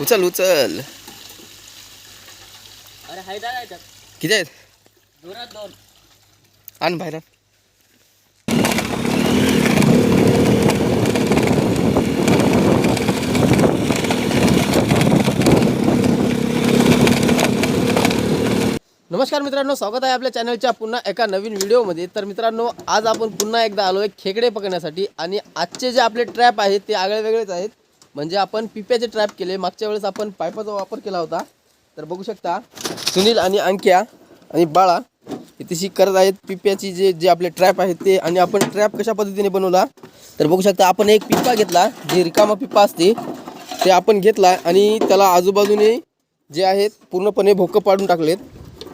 उचल उचल. अरे किती आहेत? दोन. आण बाहेर नमस्कार मित्रांनो स्वागत आहे आपल्या चॅनलच्या पुन्हा एका नवीन व्हिडिओमध्ये. तर मित्रांनो आज आपण पुन्हा एकदा आलो आहे खेकडे पकडण्यासाठी आणि आजचे जे आपले ट्रॅप आहेत ते आगळे वेगळेच आहेत. म्हणजे आपण पिप्याचे ट्रॅप केले मागच्या वेळेस आपण पायपाचा वापर केला होता. तर बघू शकता सुनील आणि अंक्या आणि बाळा हे तशी करत आहेत पिप्याची जे जे आपले ट्रॅप आहेत ते आणि आपण ट्रॅप कशा पद्धतीने बनवला? तर बघू शकता आपण एक पिप्पा घेतला जे रिकामा पिप्पा असते ते आपण घेतला आणि त्याला आजूबाजूने जे आहेत पूर्णपणे भोकं पाडून टाकलेत.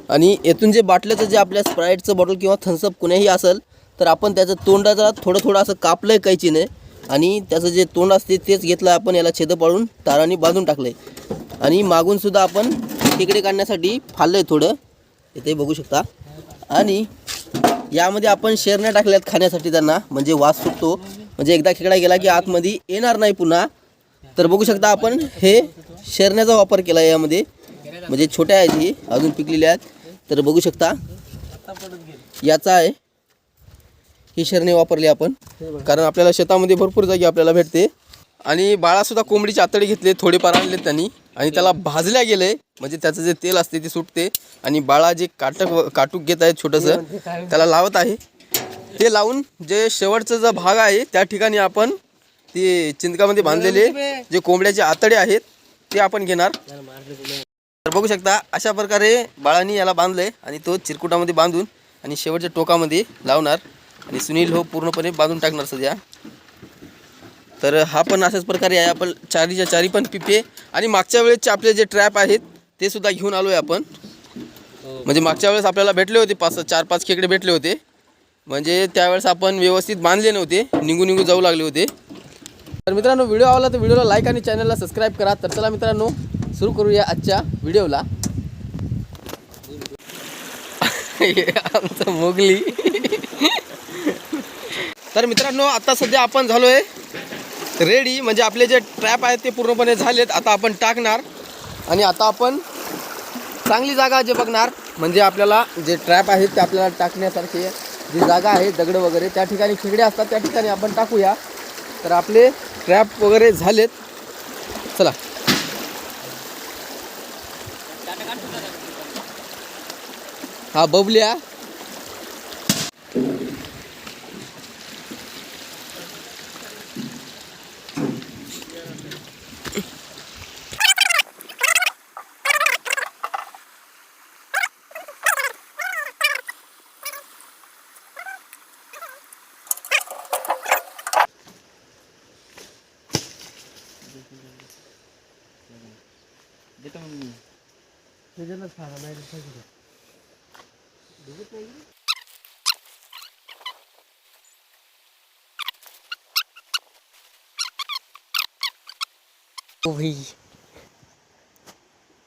आणि येथून जे बाटल्याचं जे आपल्या स्प्राईटचं बॉटल किंवा थम्सअप कुणीही असेल तर आपण त्याचं तोंडाचा थोडं थोडं असं कापलं आहे कैचीने. आणि त्याचं जे तोंड असते तेच घेतलं आपण याला छेद पाडून ताराने बांधून टाकलं आहे आणि मागूनसुद्धा आपण तिकडे काढण्यासाठी फाललं आहे थोडं. इथे बघू शकता. आणि यामध्ये आपण शेरण्या टाकल्यात खाण्यासाठी त्यांना म्हणजे वास सुटतो. म्हणजे एकदा खेकडा गेला की आतमध्ये येणार नाही पुन्हा. तर बघू शकता आपण हे शेरण्याचा वापर केला आहे यामध्ये. म्हणजे छोट्या आहेत ही अजून पिकलेल्या आहेत. तर बघू शकता. याचा आहे. ही शरणे वापरली आपण. कारण आपल्याला शेतामध्ये भरपूर जागी आपल्याला भेटते. आणि बाळासुद्धा कोंबडीचे आतडे घेतले थोडेफार आणले त्यांनी. आणि त्याला भाजल्या गेले. म्हणजे त्याचं जे तेल असते ते सुटते. आणि बाळा जे काटक काटूक घेत आहे छोटंसं त्याला लावत आहे. ते लावून जे शेवटचा जो भाग आहे त्या ठिकाणी आपण ते चिंतकामध्ये बांधलेले जे कोंबड्याचे आतडे आहेत ते आपण घेणार. तर बघू शकता अशा प्रकारे बाळांनी याला बांधलंय आणि तो चिरकुटामध्ये बांधून आणि शेवटच्या टोकामध्ये लावणार. आणि सुनील हो पूर्णपणे बांधून टाकणार सध्या. तर हा पण अशाच प्रकारे आहे. आपण चारीच्या चारी पण पिपे आणि मागच्या वेळेसचे आपले जे ट्रॅप आहेत ते सुद्धा घेऊन आलो आहे आपण. म्हणजे मागच्या वेळेस आपल्याला भेटले होते पाच चार पाच खेकडे भेटले होते. म्हणजे त्यावेळेस आपण व्यवस्थित बांधले नव्हते. निघू निघू जाऊ लागले होते. तर मित्रांनो व्हिडिओ आवडला तर व्हिडिओला लाईक आणि चॅनलला सबस्क्राईब करा. तर चला मित्रांनो सुरू करूया आजच्या व्हिडिओला. आमचं मोगली. तर मित्रांनो आता सध्या आपण झालोय रेडी. म्हणजे आपले जे ट्रॅप आहेत ते पूर्णपणे झालेत. आता आपण टाकणार. आणि आता आपण चांगली जागा जे बघणार म्हणजे आपल्याला जे ट्रॅप आहेत ते आपल्याला टाकण्यासारखे जी जागा आहे दगड वगैरे त्या ठिकाणी खेकडे असतात त्या ठिकाणी आपण टाकूया. तर आपले ट्रॅप वगैरे झालेत. हा बबल्या ओ भाई।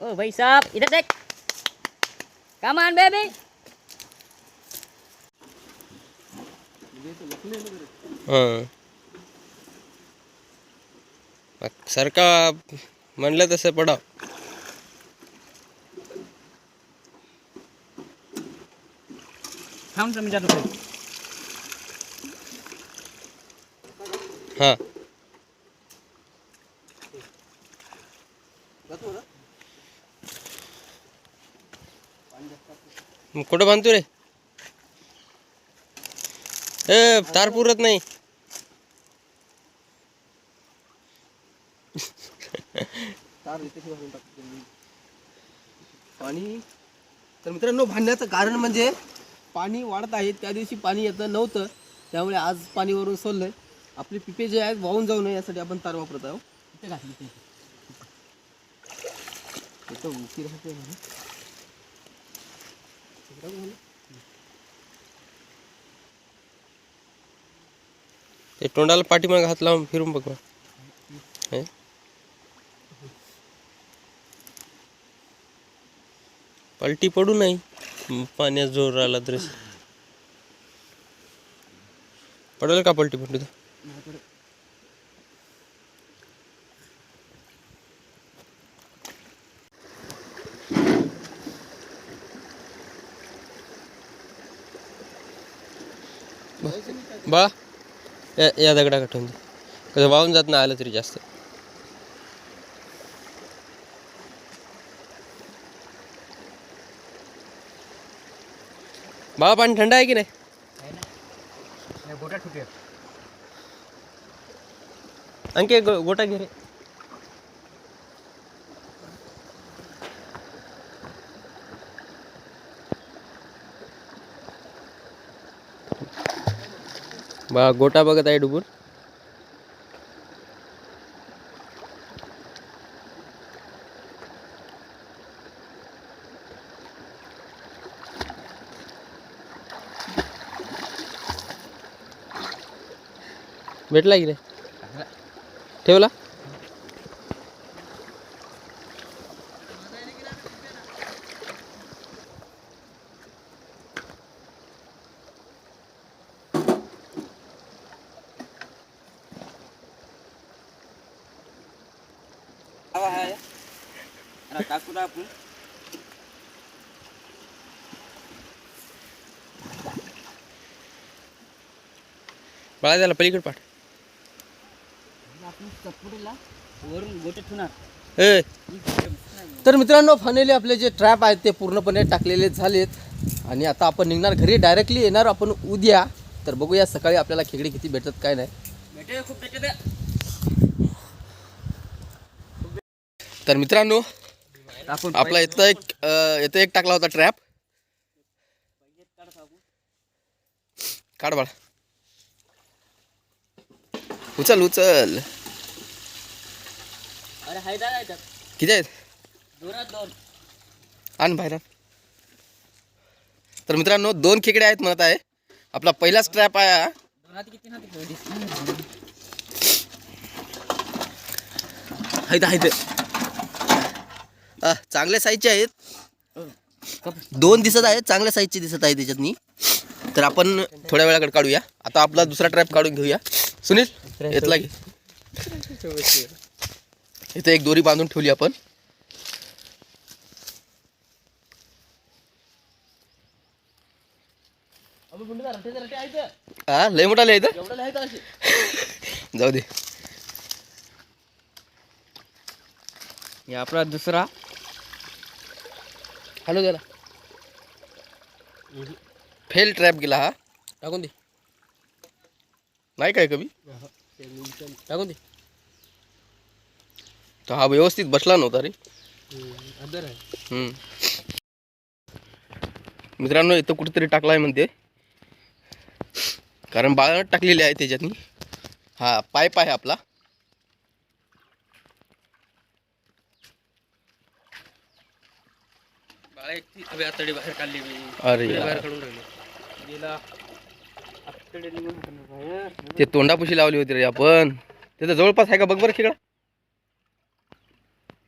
ओ भाई साहब इधर देख। कम ऑन बेबी हां सारखा म्हणलं तसं पडा। थांब मी जातो हां. मग कुठं बांधतो रे? ए तार पुरत नाही. पाणी तर मित्रांनो भांडण्याचं कारण म्हणजे पाणी वाढत आहे. त्या दिवशी पाणी येतं नव्हतं. त्यामुळे आज पाणी वरून सोडलंय. आपले पिपे जे आहेत वाहून जाऊ नये यासाठी आपण तार वापरत आहोत. ते तोंडाला पाठीमाग हात लावून फिरून बघ. हे? पलटी पडू नाही पाण्यात जोर आला तरी. पडेल का पलटी पलटी बा या दगडा कठून दे कसं वाहून जात ना आलं तरी जास्त. बाबा पाणी थंड आहे की नाही? अंके गो- गोटा घे रे. बा गोटा बघत आहे डुबून. भेटला की नाही ठेवला बाळा त्याला पलीकडे पाठ वरून गोटे ठेवणार. ए तर मित्रांनो फायनली आपले जे ट्रॅप आहेत ते पूर्णपणे टाकलेले झालेत. आणि आता आपण निघणार घरी डायरेक्टली येणार आपण उद्या. तर बघूया सकाळी आपल्याला खेकडे किती भेटतात काय नाही. भेटे खूप भेटते तर मित्रांनो आपण आपला इथं एक इथं एक टाकला होता ट्रॅप काढ बाळा. उचल उचल. अरे याच्यात किती आहेत? जोरात दोन. आण बाहेर. तर मित्रांनो दोन खेकडे आहेत म्हणत आहे. आपला पहिलाच ट्रॅप आहे हा. दोनात किती ना आहेत आहेत. आ, चांगल्या साईजचे आहेत. दोन दिसत आहेत चांगल्या साईजचे दिसत आहे त्याच्यातनी. तर आपण थोड्या वेळाकडे काढूया. आता आपला दुसरा ट्रॅप काढून घेऊया. सुनील इथला घे इथे एक दोरी बांधून ठेवली आपण. हा लय मोठा लय इथं जाऊ दे. हे आपला दुसरा. हॅलो त्याला. फेल ट्रॅप गेला हा? टाकून दे. नाही काय कमी? टाकून दे. तो हा व्यवस्थित बसला नव्हता रे. हम्म. मित्रांनो इथं कुठेतरी टाकलाय म्हणते. कारण बाळानं टाकलेली आहे त्याच्यातनी. हा पाईप आहे आपला. आतडी बाहेर काढली मी. अरे बाहेर. काढून राहिलो. गेला. ते तोंडापुशी लावली होती रे आपण. तिथं जवळपास आहे का? बघ बरं खेकडा.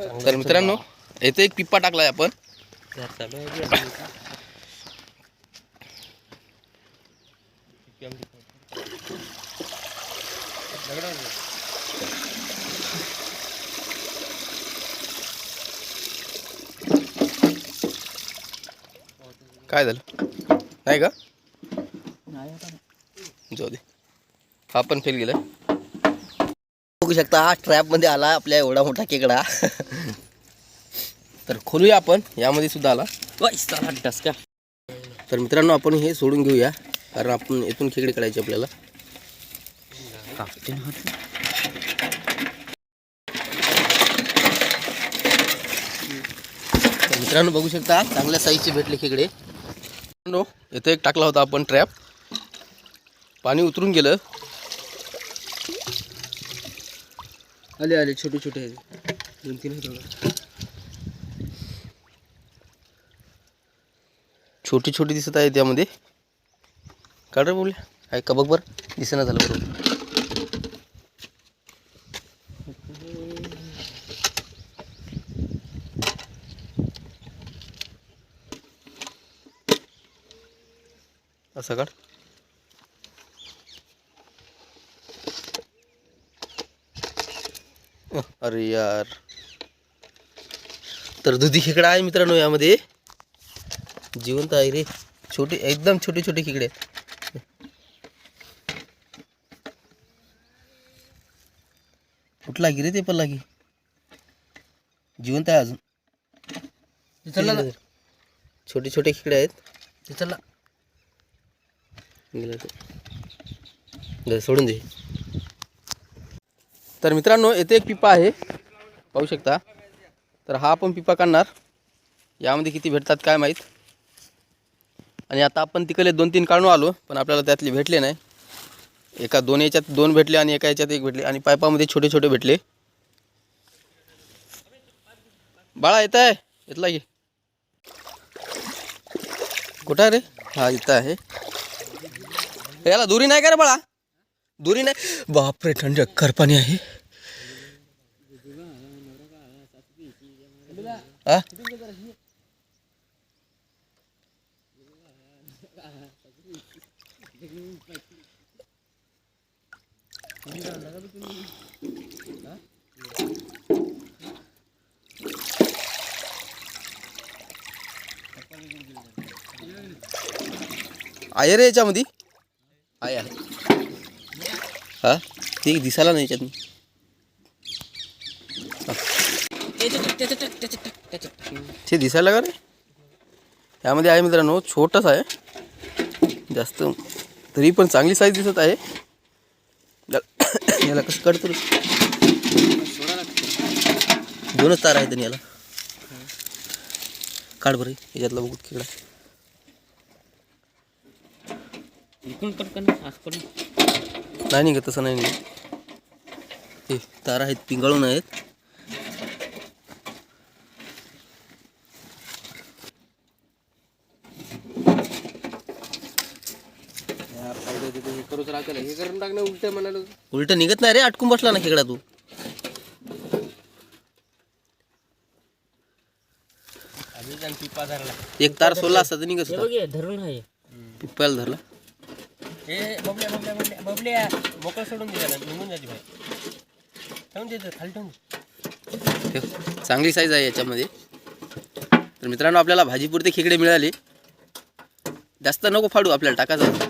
तर मित्रांनो इथे एक पिप्पा टाकलाय आपण. काय झालं? नाही का? जाऊ दे. हा पण फेल गेला. बघू शकता हा ट्रॅपमध्ये आला आपल्या एवढा मोठा केकडा. तर खोलूया आपण. यामध्ये सुद्धा आला. डसका तर मित्रांनो आपण हे सोडून घेऊया. कारण आपण इथून खेकडे काढायचे आपल्याला. मित्रांनो बघू शकता चांगल्या साईजचे भेटले खेकडे. मित्रांनो इथं एक टाकला होता आपण ट्रॅप पाणी उतरून गेलं. आले आले छोटे छोटे. दोन तीन आहेत बघा. छोटी छोटी दिसत आहे त्यामध्ये. काढ रे बोलल्या. आहे का बघ बरं. दिसेना झालं बरोबर. असं काढ. अरे यार. तर दुधी खेकडा आहे मित्रांनो यामध्ये. जिवंत आहे रे. छोटे एकदम छोटे छोटे खेकडे आहेत. कुठला की रे ते पण लागी जिवंत आहे अजून. छोटे छोटे खेकडे आहेत. चला गेला तो. दे, सोडून दे. तर मित्रांनो येथे एक पिपा आहे. पाहू शकता. तर हा आपण पिपा काढणार यामध्ये किती भेटतात काय माहीत? आणि आता आपण तिकडे दोन तीन काढून आलो पण आपल्याला त्यातले भेटले नाही. एका दोन याच्यात दोन भेटले आणि एका याच्यात एक भेटले आणि पायपामध्ये छोटे छोटे भेटले. बाळा येत आहे. येतला की कुठं रे? हा इथं आहे. याला दुरी नाही का रे बाळा? दुरी नाही. बापरे थंड करपाणी आहे. हा? आहे रे याच्यामध्ये आहे आहे हा? ते दिसायला नाही याच्यात दिसायला का रे? यामध्ये आहे मित्रांनो छोटंच आहे. जास्त. तरी पण चांगली साईज दिसत आहे. याला कसं काढतो दोनच तार आहेत याला. काढ बरं याच्यातला बघू खेळा इकडून पटकन असं करून. नाही निघत तसं नाही तारा आहेत पिंगाळून आहेत. टाकणं उलट म्हणाल उलट निघत नाही रे अटकून बसला ना खेकडा तू. पिपा धरला एक तार सोडला असता तर निघत होता. बघ धरून आहे. पिप्पायला धरला. हे बबल्या बबल्या बबल्या बबल्या मोकळं सोडून दे त्याला निघून जाते भाई ठेवून दे इथं, खाली ठेवून दे. चांगली साईज आहे याच्यामध्ये. तर मित्रांनो आपल्याला भाजीपुरते खेकडे मिळाले. जास्त नको फाडू आपल्याला टाकायचं.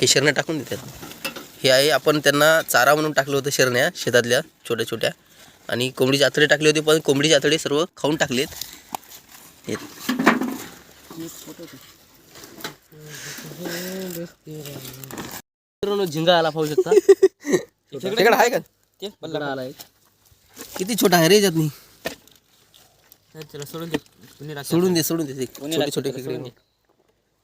हे शरण्या टाकून देतात. हे आहे आपण त्यांना चारा म्हणून टाकलं होतं शरण्या शेतातल्या छोट्या छोट्या. आणि कोंबडीचे आतडे टाकले होते पण कोंबडीचे आतडे सर्व खाऊन टाकलेत. मित्रांनो झिंगा आला पाहू शकता. आहे का? ते आला किती छोटा आहे रे चला सोडून दे? सोडून दे सोडून दे छोटे छोटे खेकडे.